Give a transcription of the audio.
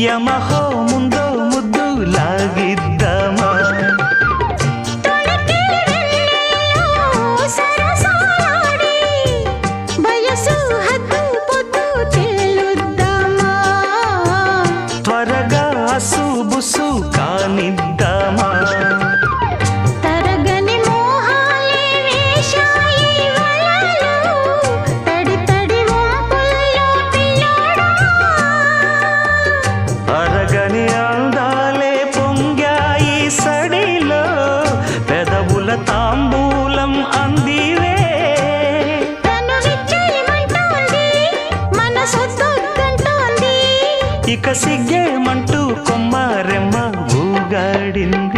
తీయమహో ముందో ముద్దు లాగిద్దామా? త్వరగా అసూబుసు కానిద్దా సడిలో పెదవుల తాంబూలం అందివే. ఇక సిగ్గేమంటూ కొమ్మ రెమ్మ ఊగాడింది.